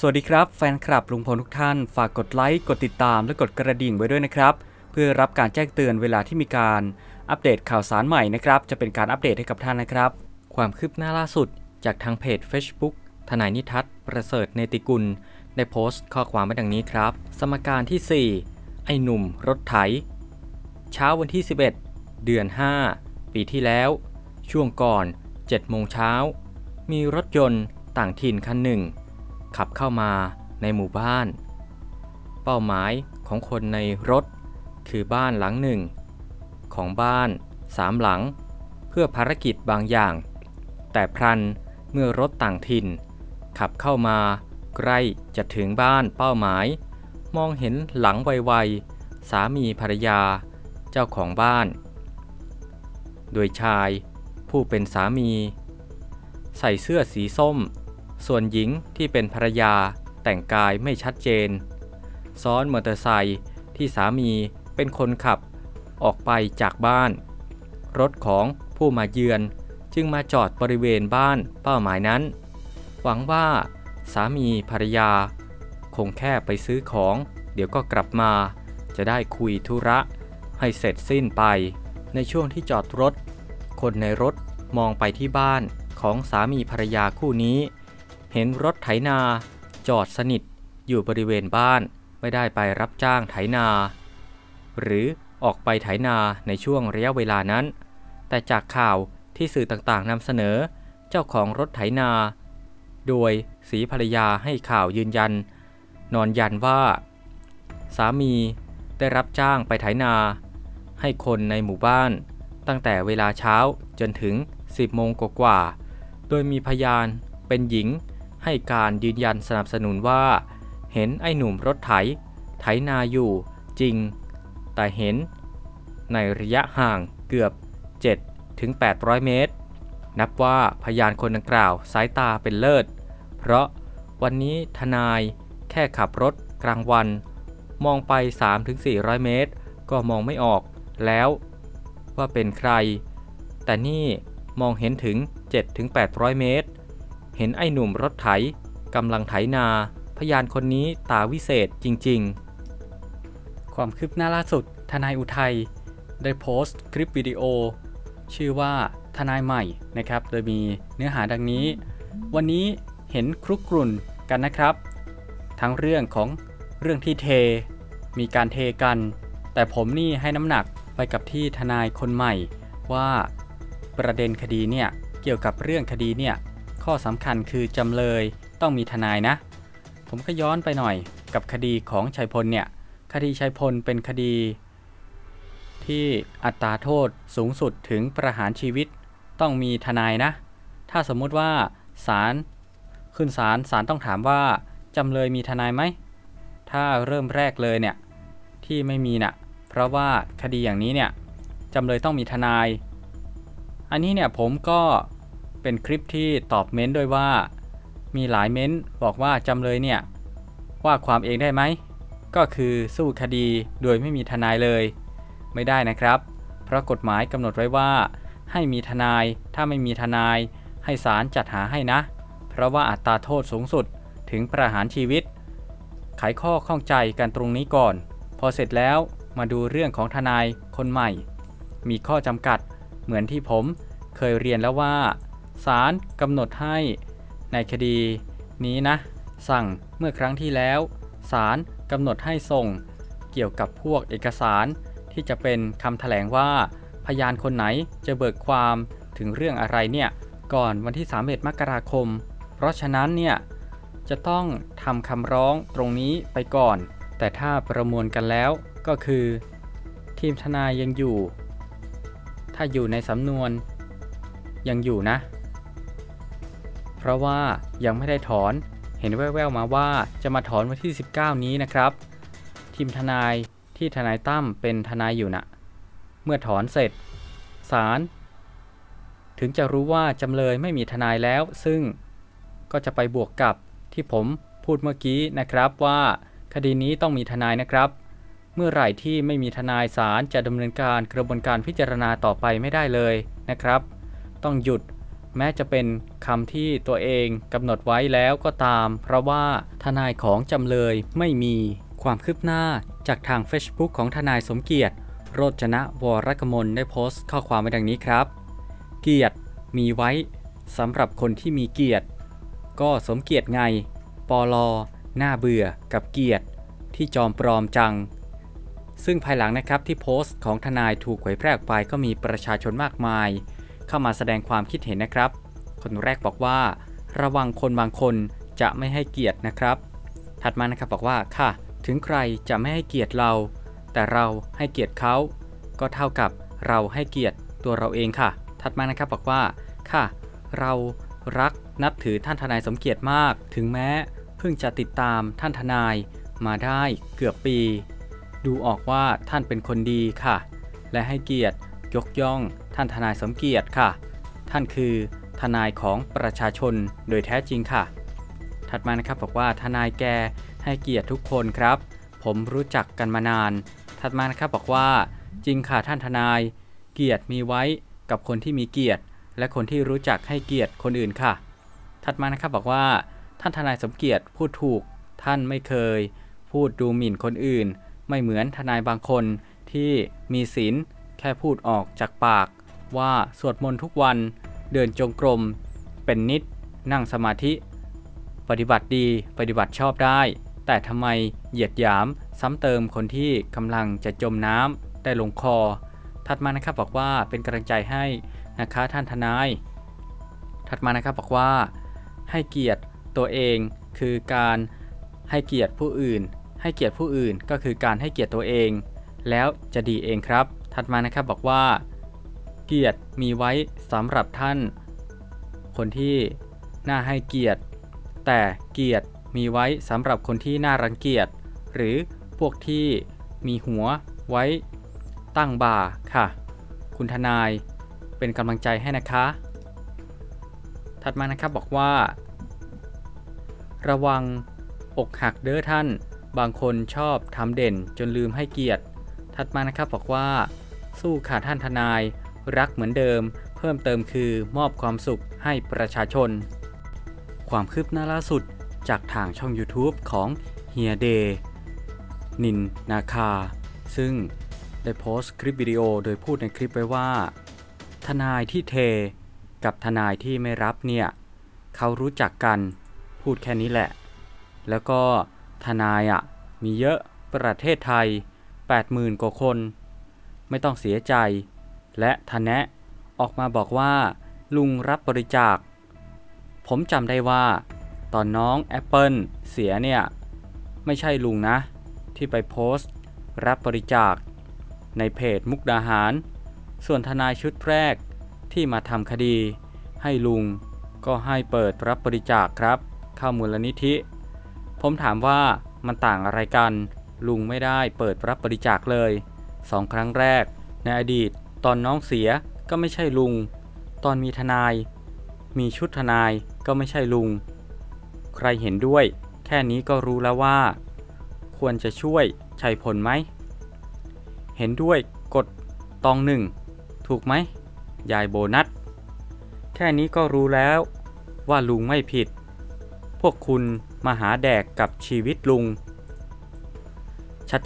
สวัสดีครับแฟนคลับลุงพลทุกท่าน ฝากกดไลค์ กดติดตามและกดกระดิ่งไว้ด้วยนะครับ เพื่อรับการแจ้งเตือนเวลาที่มีการอัปเดตข่าวสารใหม่นะครับ จะเป็นการอัปเดตให้กับท่านนะครับ ความคืบหน้าล่าสุด จากทางเพจ Facebook ทนายนิทัศน์ประเสริฐเนติกุล ได้โพสต์ข้อความไว้ดังนี้ครับ สมการที่ 4 ไอ้หนุ่มรถไถ เช้าวันที่ 11 เดือน 5 ปีที่แล้ว ช่วงก่อน7โมงเช้ามีรถยนต์ต่างถิ่นคันหนึ่ง ขับเข้ามาในหมู่บ้าน เป้าหมายของคนในรถ คือบ้านหลังหนึ่ง ของบ้านสามหลัง เพื่อภารกิจบางอย่าง แต่พลันเมื่อรถต่างถิ่น ขับเข้ามาใกล้จะถึงบ้านเป้าหมาย มองเห็นหลังไวๆสามีภรรยาเจ้าของบ้าน โดยชายผู้เป็นสามี ใส่เสื้อสีส้ม ส่วนหญิงที่เป็นภรรยาแต่งกายไม่ชัดเจน ซ้อนมอเตอร์ไซค์ที่สามีเป็นคนขับออกไปจากบ้าน รถของผู้มาเยือนจึงมาจอดบริเวณบ้านเป้าหมายนั้น หวังว่าสามีภรรยา คงแค่ไปซื้อของ เดี๋ยวก็กลับมา จะได้คุยธุระให้เสร็จสิ้นไป ในช่วงที่จอดรถ คนในรถมองไปที่บ้านของสามีภรรยาคู่นี้ เห็นรถไถนา จอดสนิทอยู่บริเวณบ้านไม่ได้ไปรับจ้างไถนา หรือออกไปไถนาในช่วงระยะเวลานั้น แต่จากข่าวที่สื่อต่างๆนำเสนอเจ้าของรถไถนา โดยสีภรรยาให้ข่าวยืนยัน นอนยันว่า สามีได้รับจ้างไปไถนา ให้คนในหมู่บ้าน ตั้งแต่เวลาเช้าจนถึง 10 โมงกว่าๆโดยมีพยานเป็นหญิง ให้การยืนยันสนับสนุนว่า เห็นไอ้หนุ่มรถไถ ไถนาอยู่จริง แต่เห็น ในระยะห่างเกือบ 7 ถึง 800 เมตร นับว่าพยานคนดังกล่าวสายตาเป็นเลิศ เพราะวันนี้ทนายแค่ขับรถกลางวัน มองไป 3-400 เมตร ก็มองไม่ออกแล้วว่าเป็นใคร แต่นี่มองเห็นถึง 7-800 เมตร เห็นไอ้หนุ่มรถไถกำลังไถนา พยานคนนี้ตาวิเศษจริง ๆ ความคืบหน้าล่าสุด ทนายอุทัย ได้โพสต์คลิปวิดีโอ ชื่อว่าทนายใหม่นะครับ โดยมีเนื้อหาดังนี้ วันนี้เห็นครุกรุ่นกันนะครับ ทั้งเรื่องของเรื่องที่เท มีการเทกัน แต่ผมนี่ให้น้ำหนักไปกับที่ทนายคนใหม่ว่าประเด็นคดีเนี่ยเกี่ยวกับเรื่องคดีเนี่ย ข้อสำคัญคือจำเลยต้องมีทนายนะ ผมก็ย้อนไปหน่อยกับคดีของชัยพลเนี่ยคดีชัยพลเป็นคดี ที่อัตราโทษสูงสุดถึงประหารชีวิตต้องมีทนายนะ ถ้าสมมุติว่าศาลขึ้นศาลศาลต้องถามว่าจำเลยมีทนายไหม ถ้าเริ่มแรกเลยเนี่ยที่ไม่มีน่ะเพราะว่าคดีอย่างนี้เนี่ยจำเลยต้องมีทนาย อันนี้เนี่ยผมก็ เป็นคลิปที่ตอบเม้นต์ด้วยว่า มีหลายเม้นต์บอกว่าจำเลยเนี่ยว่าความเองได้ไหม ก็คือสู้คดีโดยไม่มีทนายเลย ไม่ได้นะครับ เพราะกฎหมายกำหนดไว้ว่า ให้มีทนายถ้าไม่มีทนาย ให้ศาลจัดหาให้นะ เพราะว่าอัตราโทษสูงสุดถึงประหารชีวิต ไขข้อข้องใจกันตรงนี้ก่อน พอเสร็จแล้วมาดูเรื่องของทนายคนใหม่ มีข้อจำกัดเหมือนที่ผมเคยเรียนแล้วว่า ศาลกำหนดให้ในคดีนี้นะ สั่งเมื่อครั้งที่แล้วศาลกำหนดให้ส่ง เกี่ยวกับพวกเอกสารที่จะเป็นคำแถลงว่าพยานคนไหนจะเบิกความถึงเรื่องอะไรเนี่ยก่อนวันที่31มกราคม เพราะฉะนั้นเนี่ยจะต้องทำคำร้องตรงนี้ไปก่อน แต่ถ้าประมวลกันแล้วก็คือ ทีมทนายยังอยู่ ถ้าอยู่ในสำนวนยังอยู่นะ ราะว่ายังไม่ได้ถอน เห็นแว่วๆมาว่าจะมาถอนวันที่ 19 นี้นะครับ ทีมทนายที่ทนายตั้มเป็นทนายอยู่นะเมื่อถอนเสร็จศาลถึงจะรู้ว่าจำเลยไม่มีทนายแล้ว ซึ่งก็จะไปบวกกับที่ผมพูดเมื่อกี้นะครับว่าคดีนี้ต้องมีทนายนะครับ เมื่อไหร่ที่ไม่มีทนายศาลจะดำเนินการกระบวนการพิจารณาต่อไปไม่ได้เลยนะครับ ต้องหยุด แม้จะเป็นคำที่ตัวเองกำหนดไว้แล้วก็ตาม เพราะว่าทนายของจำเลยไม่มีความคืบหน้าจากทาง Facebook ของทนายสมเกียรติ โรจนะวรกมลได้โพสต์ข้อความไว้ดังนี้ครับ เกียรติมีไว้สำหรับคนที่มีเกียรติ ก็สมเกียรติไง ปอลอหน้าเบื่อกับเกียรติ ที่จอมปลอมจัง ซึ่งภายหลังนะครับที่โพสต์ของทนายถูกเผยแพร่ออกไปก็มีประชาชนมากมาย เข้ามาแสดงความคิดเห็นนะครับ คนแรกบอกว่า ระวังคนบางคนจะไม่ให้เกียรตินะครับ ถัดมานะครับบอกว่าค่ะ ถึงใครจะไม่ให้เกียรติเรา แต่เราให้เกียรติเขา ก็เท่ากับเราให้เกียรติตัวเราเองค่ะ ถัดมานะครับบอกว่าค่ะ เรารักนับถือท่านทนายสมเกียรติมาก ถึงแม้เพิ่งจะติดตามท่านทนายมาได้เกือบปี ดูออกว่าท่านเป็นคนดีค่ะ และให้เกียรติยกย่อง ท่านทนายสมเกียรติค่ะ ท่านคือทนายของประชาชนโดยแท้จริงค่ะ ถัดมานะครับบอกว่าทนายแกให้เกียรติทุกคนครับ ผมรู้จักกันมานาน ถัดมานะครับบอกว่า จริงค่ะท่านทนาย เกียรติมีไว้กับคนที่มีเกียรติ และคนที่รู้จักให้เกียรติคนอื่นค่ะ ถัดมานะครับบอกว่า ท่านทนายสมเกียรติพูดถูก ท่านไม่เคย พูดดูหมิ่นคนอื่น ไม่เหมือนทนายบางคนที่มีศีลแค่พูดออกจากปาก ว่าสวดมนต์ทุกวัน เดินจงกรม เป็นนิด นั่งสมาธิ ปฏิบัติดีปฏิบัติชอบได้ แต่ทำไมเหยียดหยามซ้ำเติมคนที่กำลังจะจมน้ำได้ลงคอ ถัดมานะครับบอกว่าเป็นกำลังใจให้นะคะท่านทนาย ถัดมานะครับบอกว่า ให้เกียรติตัวเองคือการให้เกียรติผู้อื่น ให้เกียรติผู้อื่นก็คือการให้เกียรติตัวเอง แล้วจะดีเองครับ ถัดมานะครับบอกว่า เกียรติมีไว้สำหรับท่าน คนที่น่าให้เกียรติ แต่เกียรติมีไว้สำหรับคนที่น่ารังเกียจ หรือพวกที่มีหัวไว้ตั้งบ่าค่ะ คุณทนายเป็นกำลังใจให้นะคะ ถัดมานะครับบอกว่า ระวังอกหักเด้อท่าน บางคนชอบทำเด่นจนลืมให้เกียรติ ถัดมานะครับบอกว่า สู้ค่ะท่านทนาย รักเหมือนเดิม เพิ่มเติมคือมอบความสุขให้ประชาชน ความคืบหน้าล่าสุดจากทางช่อง YouTube ของเฮียเดนินนาคา ซึ่งได้โพสต์คลิปวิดีโอโดยพูดในคลิปไว้ว่า ทนายที่เทกับทนายที่ไม่รับเนี่ยเขารู้จักกันพูดแค่นี้แหละ แล้วก็ทนายอะมีเยอะประเทศไทย 80,000 กว่าคน ไม่ต้องเสียใจ และทนแนะออกมาบอกว่า ลุงรับบริจาค ผมจำได้ว่า ตอนน้องแอปเปิลเสียเนี่ย ไม่ใช่ลุงนะ ที่ไปโพสต์ รับบริจาค ในเพจมุกดาหาร ส่วนทนายชุดแรกที่มาทำคดี ให้ลุงก็ให้เปิดรับบริจาคครับ เข้ามูลนิธิ ผมถามว่ามันต่างอะไรกัน ลุงไม่ได้เปิดรับบริจาคเลยสองครั้งแรกในอดีต ตอนน้องเสียก็ไม่ใช่ลุง ตอนมีทนาย มีชุดทนายก็ไม่ใช่ลุง ใครเห็นด้วย แค่นี้ก็รู้แล้วว่า ควรจะช่วยชัยพลไหม เห็นด้วยกดตองหนึ่ง ถูกไหม ยายโบนัส แค่นี้ก็รู้แล้วว่าลุงไม่ผิด พวกคุณมาหาแดกกับชีวิตลุง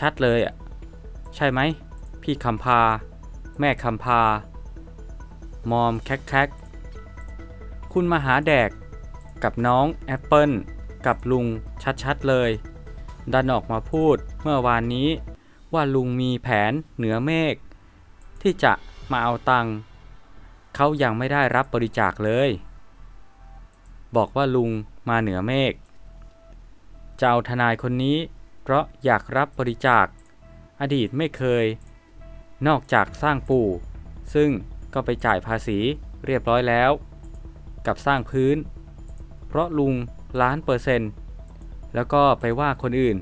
ชัดๆเลยอะ ใช่ไหม พี่คำพา แม่คำพา มอมแคกแคกคุณมาหาแดก กับน้องแอปเปิลกับลุงชัดๆเลย ดันออกมาพูดเมื่อวานนี้ว่าลุงมีแผนเหนือเมฆที่จะมาเอาตังค์เขายังไม่ได้รับบริจาคเลย บอกว่าลุงมาเหนือเมฆจะเอาทนายคนนี้ เพราะอยากรับบริจาค อดีตไม่เคย นอกจากสร้างปูซึ่งก็ไปจ่ายภาษีเรียบร้อยแล้ว กับสร้างพื้น เพราะลุงล้านเปอร์เซ็นต์แล้วก็ไปว่าคนอื่น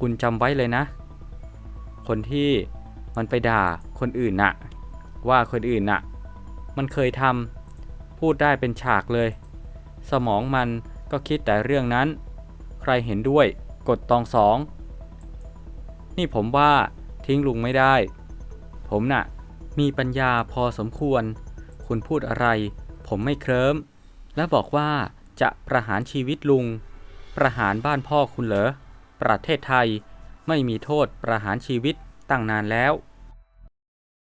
คุณจำไว้เลยนะ คนที่มันไปด่าคนอื่นน่ะ ว่าคนอื่นน่ะ มันเคยทำพูดได้เป็นฉากเลย สมองมันก็คิดแต่เรื่องนั้น ใครเห็นด้วยกดตองสอง นี่ผมว่าทิ้งลุงไม่ได้ ผมน่ะ มีปัญญาพอสมควร คุณพูดอะไรผผมไม่เคลิ้ม และบอกว่าจะประหารชีวิตลุง ประหารบ้านพ่อคุณเหรอ ประเทศไทยไม่มีโทษประหารชีวิตตั้งนานแล้ว